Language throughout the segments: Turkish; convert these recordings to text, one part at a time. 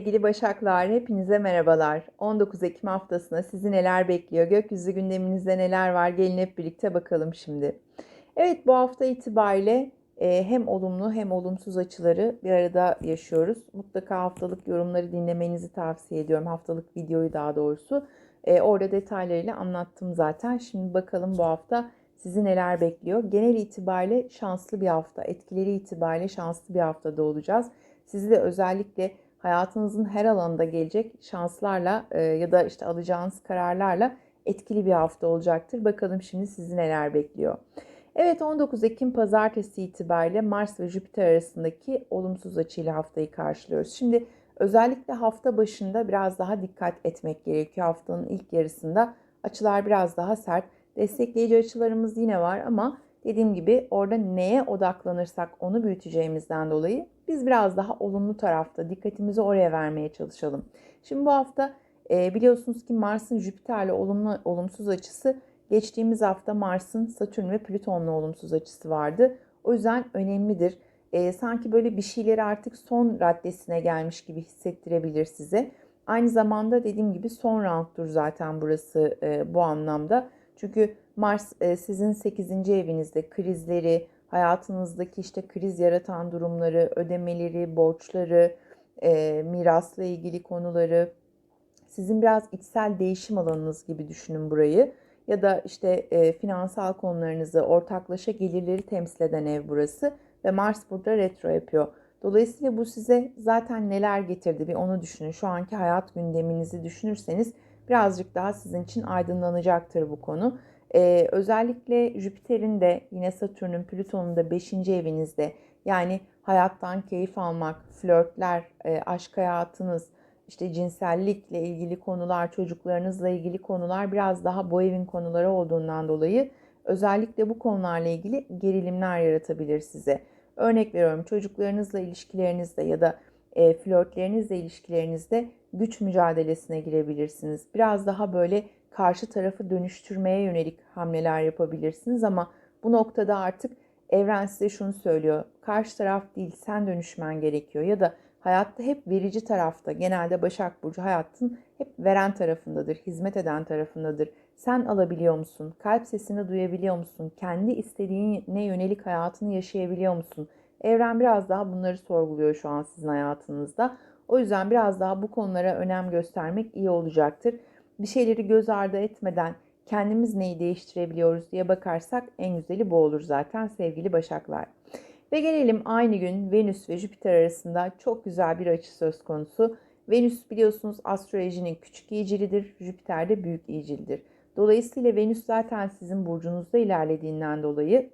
Sevgili Başaklar, hepinize merhabalar. 19 Ekim haftasına sizi neler bekliyor? Gökyüzü gündeminizde neler var? Gelin hep birlikte bakalım şimdi. Evet, bu hafta itibariyle e, hem olumlu hem olumsuz açıları bir arada yaşıyoruz. Mutlaka haftalık yorumları dinlemenizi tavsiye ediyorum. Haftalık videoyu daha doğrusu. E, orada detaylarıyla anlattım zaten. Şimdi bakalım bu hafta sizi neler bekliyor? Genel itibariyle şanslı bir hafta, etkileri itibariyle şanslı bir haftada olacağız. Sizi de özellikle hayatınızın her alanında gelecek şanslarla e, ya da işte alacağınız kararlarla etkili bir hafta olacaktır. Bakalım şimdi sizi neler bekliyor. Evet 19 Ekim pazartesi itibariyle Mars ve Jüpiter arasındaki olumsuz açıyla haftayı karşılıyoruz. Şimdi özellikle hafta başında biraz daha dikkat etmek gerekiyor. Haftanın ilk yarısında açılar biraz daha sert. Destekleyici açılarımız yine var ama dediğim gibi orada neye odaklanırsak onu büyüteceğimizden dolayı biz biraz daha olumlu tarafta dikkatimizi oraya vermeye çalışalım. Şimdi bu hafta e, biliyorsunuz ki Mars'ın Jüpiter'le olumlu olumsuz açısı geçtiğimiz hafta Mars'ın Satürn ve Plüton'la olumsuz açısı vardı. O yüzden önemlidir. E, sanki böyle bir şeyleri artık son raddesine gelmiş gibi hissettirebilir size. Aynı zamanda dediğim gibi son rounddur zaten burası e, bu anlamda. Çünkü Mars e, sizin 8. evinizde krizleri, hayatınızdaki işte kriz yaratan durumları, ödemeleri, borçları, e, mirasla ilgili konuları, sizin biraz içsel değişim alanınız gibi düşünün burayı. Ya da işte e, finansal konularınızı, ortaklaşa gelirleri temsil eden ev burası ve Mars burada retro yapıyor. Dolayısıyla bu size zaten neler getirdi bir onu düşünün. Şu anki hayat gündeminizi düşünürseniz birazcık daha sizin için aydınlanacaktır bu konu. Ee, özellikle Jüpiter'in de yine Satürn'ün, Plüton'un da 5. evinizde yani hayattan keyif almak, flörtler, e, aşk hayatınız, işte cinsellikle ilgili konular, çocuklarınızla ilgili konular biraz daha bu evin konuları olduğundan dolayı özellikle bu konularla ilgili gerilimler yaratabilir size. Örnek veriyorum çocuklarınızla ilişkilerinizde ya da e, flörtlerinizle ilişkilerinizde güç mücadelesine girebilirsiniz. Biraz daha böyle karşı tarafı dönüştürmeye yönelik hamleler yapabilirsiniz ama bu noktada artık evren size şunu söylüyor. Karşı taraf değil sen dönüşmen gerekiyor ya da hayatta hep verici tarafta genelde Başak Burcu hayatın hep veren tarafındadır, hizmet eden tarafındadır. Sen alabiliyor musun? Kalp sesini duyabiliyor musun? Kendi istediğine yönelik hayatını yaşayabiliyor musun? Evren biraz daha bunları sorguluyor şu an sizin hayatınızda. O yüzden biraz daha bu konulara önem göstermek iyi olacaktır bir şeyleri göz ardı etmeden kendimiz neyi değiştirebiliyoruz diye bakarsak en güzeli bu olur zaten sevgili Başaklar. Ve gelelim aynı gün Venüs ve Jüpiter arasında çok güzel bir açı söz konusu. Venüs biliyorsunuz astrolojinin küçük iyicilidir, Jüpiter de büyük iyicildir. Dolayısıyla Venüs zaten sizin burcunuzda ilerlediğinden dolayı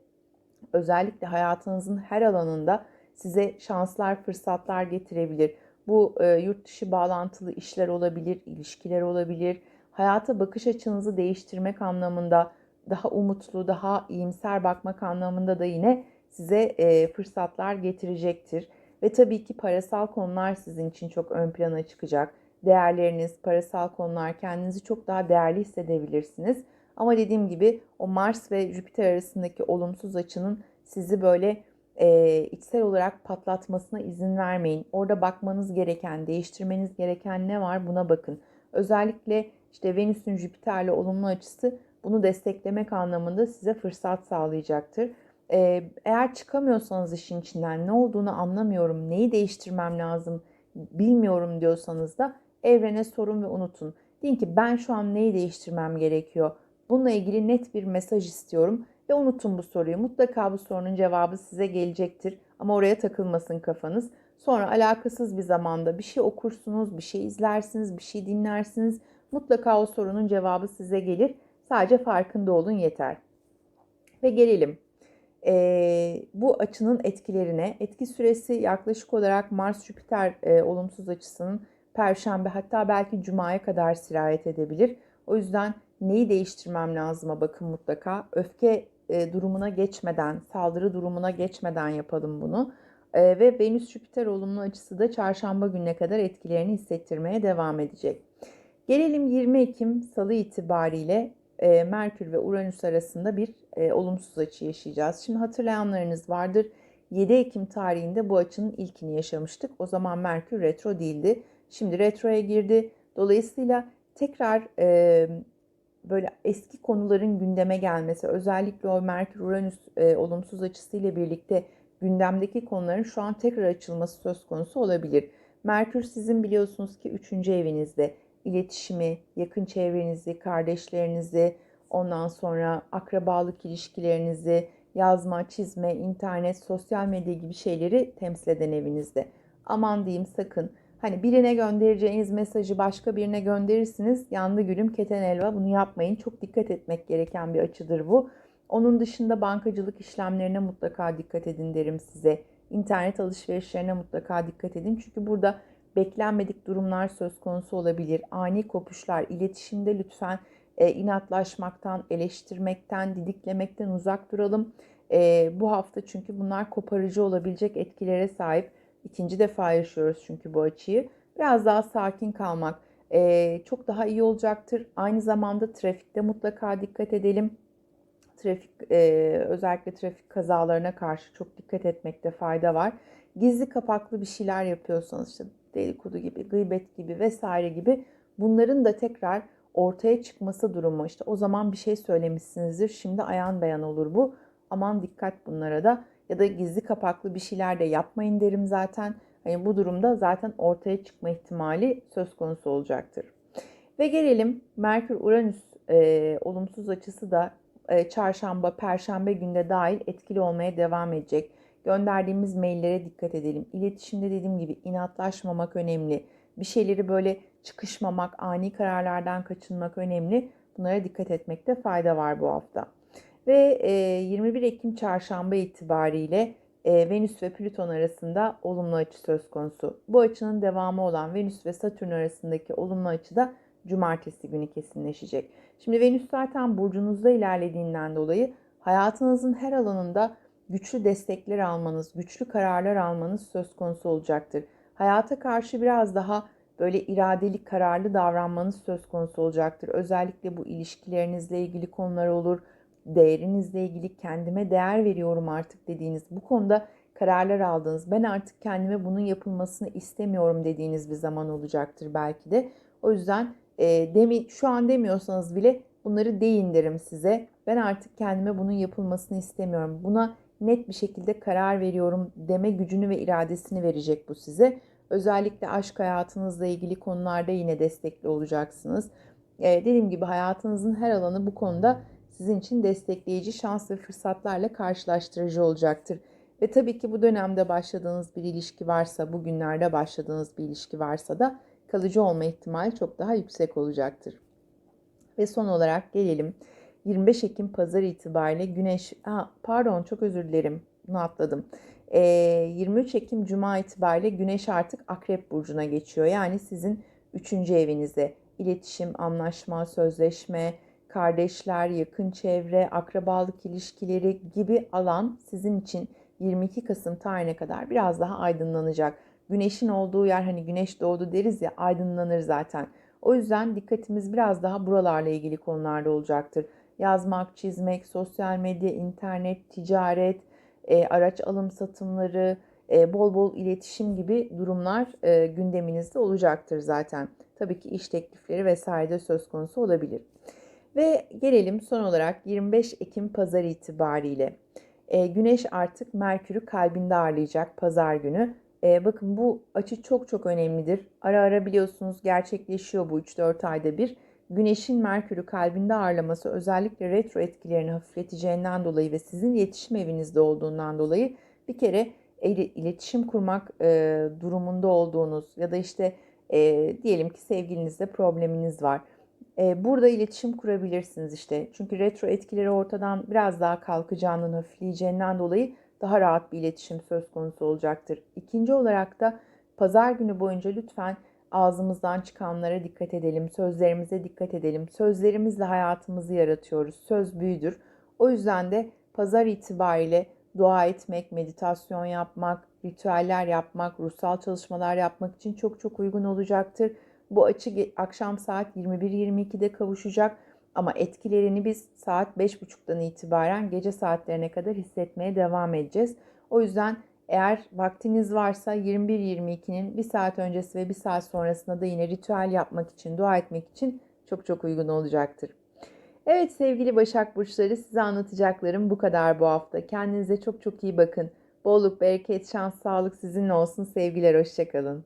özellikle hayatınızın her alanında size şanslar, fırsatlar getirebilir. Bu e, yurt dışı bağlantılı işler olabilir, ilişkiler olabilir, hayata bakış açınızı değiştirmek anlamında daha umutlu, daha iyimser bakmak anlamında da yine size e, fırsatlar getirecektir. Ve tabii ki parasal konular sizin için çok ön plana çıkacak. Değerleriniz, parasal konular kendinizi çok daha değerli hissedebilirsiniz. Ama dediğim gibi o Mars ve Jüpiter arasındaki olumsuz açının sizi böyle e, içsel olarak patlatmasına izin vermeyin. Orada bakmanız gereken, değiştirmeniz gereken ne var buna bakın. Özellikle işte Venüs'ün Jüpiter'le olumlu açısı bunu desteklemek anlamında size fırsat sağlayacaktır. Ee, eğer çıkamıyorsanız işin içinden ne olduğunu anlamıyorum, neyi değiştirmem lazım bilmiyorum diyorsanız da evrene sorun ve unutun. Deyin ki ben şu an neyi değiştirmem gerekiyor? Bununla ilgili net bir mesaj istiyorum ve unutun bu soruyu. Mutlaka bu sorunun cevabı size gelecektir ama oraya takılmasın kafanız. Sonra alakasız bir zamanda bir şey okursunuz, bir şey izlersiniz, bir şey dinlersiniz Mutlaka o sorunun cevabı size gelir. Sadece farkında olun yeter. Ve gelelim e, bu açının etkilerine. Etki süresi yaklaşık olarak Mars-Jüpiter e, olumsuz açısının Perşembe hatta belki Cuma'ya kadar sirayet edebilir. O yüzden neyi değiştirmem lazıma bakın mutlaka. Öfke e, durumuna geçmeden, saldırı durumuna geçmeden yapalım bunu. E, ve Venüs-Jüpiter olumlu açısı da çarşamba gününe kadar etkilerini hissettirmeye devam edecek. Gelelim 20 Ekim Salı itibariyle e, Merkür ve Uranüs arasında bir e, olumsuz açı yaşayacağız. Şimdi hatırlayanlarınız vardır. 7 Ekim tarihinde bu açının ilkini yaşamıştık. O zaman Merkür retro değildi. Şimdi retroya girdi. Dolayısıyla tekrar e, böyle eski konuların gündeme gelmesi, özellikle o Merkür-Uranüs e, olumsuz açısıyla birlikte gündemdeki konuların şu an tekrar açılması söz konusu olabilir. Merkür sizin biliyorsunuz ki 3. evinizde iletişimi, yakın çevrenizi, kardeşlerinizi, ondan sonra akrabalık ilişkilerinizi, yazma, çizme, internet, sosyal medya gibi şeyleri temsil eden evinizde. Aman diyeyim sakın. Hani birine göndereceğiniz mesajı başka birine gönderirsiniz. Yandı gülüm keten elva bunu yapmayın. Çok dikkat etmek gereken bir açıdır bu. Onun dışında bankacılık işlemlerine mutlaka dikkat edin derim size. İnternet alışverişlerine mutlaka dikkat edin. Çünkü burada beklenmedik durumlar söz konusu olabilir. Ani kopuşlar, iletişimde lütfen e, inatlaşmaktan, eleştirmekten, didiklemekten uzak duralım. E, bu hafta çünkü bunlar koparıcı olabilecek etkilere sahip. İkinci defa yaşıyoruz çünkü bu açıyı. Biraz daha sakin kalmak e, çok daha iyi olacaktır. Aynı zamanda trafikte mutlaka dikkat edelim. Trafik e, özellikle trafik kazalarına karşı çok dikkat etmekte fayda var. Gizli kapaklı bir şeyler yapıyorsanız işte dedikodu gibi, gıybet gibi vesaire gibi bunların da tekrar ortaya çıkması durumu işte o zaman bir şey söylemişsinizdir. Şimdi ayan beyan olur bu. Aman dikkat bunlara da ya da gizli kapaklı bir şeyler de yapmayın derim zaten. Hani bu durumda zaten ortaya çıkma ihtimali söz konusu olacaktır. Ve gelelim Merkür Uranüs e, olumsuz açısı da e, çarşamba, perşembe günde dahil etkili olmaya devam edecek. Gönderdiğimiz maillere dikkat edelim. İletişimde dediğim gibi inatlaşmamak önemli. Bir şeyleri böyle çıkışmamak, ani kararlardan kaçınmak önemli. Bunlara dikkat etmekte fayda var bu hafta. Ve 21 e, Ekim çarşamba itibariyle e, Venüs ve Plüton arasında olumlu açı söz konusu. Bu açının devamı olan Venüs ve Satürn arasındaki olumlu açı da cumartesi günü kesinleşecek. Şimdi Venüs zaten burcunuzda ilerlediğinden dolayı hayatınızın her alanında güçlü destekler almanız, güçlü kararlar almanız söz konusu olacaktır. Hayata karşı biraz daha böyle iradeli, kararlı davranmanız söz konusu olacaktır. Özellikle bu ilişkilerinizle ilgili konular olur. Değerinizle ilgili kendime değer veriyorum artık dediğiniz bu konuda kararlar aldınız. Ben artık kendime bunun yapılmasını istemiyorum dediğiniz bir zaman olacaktır belki de. O yüzden e, demi, şu an demiyorsanız bile bunları deyin derim size. Ben artık kendime bunun yapılmasını istemiyorum. Buna net bir şekilde karar veriyorum deme gücünü ve iradesini verecek bu size. Özellikle aşk hayatınızla ilgili konularda yine destekli olacaksınız. Ee, dediğim gibi hayatınızın her alanı bu konuda sizin için destekleyici şans ve fırsatlarla karşılaştırıcı olacaktır. Ve tabii ki bu dönemde başladığınız bir ilişki varsa, bugünlerde başladığınız bir ilişki varsa da kalıcı olma ihtimali çok daha yüksek olacaktır. Ve son olarak gelelim 25 Ekim pazar itibariyle Güneş, ha, pardon çok özür dilerim bunu atladım. E, 23 Ekim Cuma itibariyle Güneş artık Akrep Burcu'na geçiyor. Yani sizin 3. evinize iletişim, anlaşma, sözleşme, kardeşler, yakın çevre, akrabalık ilişkileri gibi alan sizin için 22 Kasım tarihine kadar biraz daha aydınlanacak. Güneşin olduğu yer hani güneş doğdu deriz ya aydınlanır zaten. O yüzden dikkatimiz biraz daha buralarla ilgili konularda olacaktır yazmak, çizmek, sosyal medya, internet, ticaret, e, araç alım satımları, e, bol bol iletişim gibi durumlar e, gündeminizde olacaktır zaten. Tabii ki iş teklifleri vesaire de söz konusu olabilir. Ve gelelim son olarak 25 Ekim pazar itibariyle. E, güneş artık Merkür'ü kalbinde ağırlayacak pazar günü. E, bakın bu açı çok çok önemlidir. Ara ara biliyorsunuz gerçekleşiyor bu 3-4 ayda bir. Güneşin Merkür'ü kalbinde ağırlaması özellikle retro etkilerini hafifleteceğinden dolayı ve sizin iletişim evinizde olduğundan dolayı bir kere iletişim kurmak e, durumunda olduğunuz ya da işte e, diyelim ki sevgilinizle probleminiz var. E, burada iletişim kurabilirsiniz işte. Çünkü retro etkileri ortadan biraz daha kalkacağından, hafifleyeceğinden dolayı daha rahat bir iletişim söz konusu olacaktır. İkinci olarak da pazar günü boyunca lütfen ağzımızdan çıkanlara dikkat edelim, sözlerimize dikkat edelim. Sözlerimizle hayatımızı yaratıyoruz. Söz büyüdür. O yüzden de pazar itibariyle dua etmek, meditasyon yapmak, ritüeller yapmak, ruhsal çalışmalar yapmak için çok çok uygun olacaktır. Bu açı akşam saat 21-22'de kavuşacak ama etkilerini biz saat 5.30'dan itibaren gece saatlerine kadar hissetmeye devam edeceğiz. O yüzden Eğer vaktiniz varsa 21-22'nin bir saat öncesi ve bir saat sonrasında da yine ritüel yapmak için, dua etmek için çok çok uygun olacaktır. Evet sevgili Başak Burçları size anlatacaklarım bu kadar bu hafta. Kendinize çok çok iyi bakın. Bolluk, bereket, şans, sağlık sizinle olsun. Sevgiler, hoşçakalın.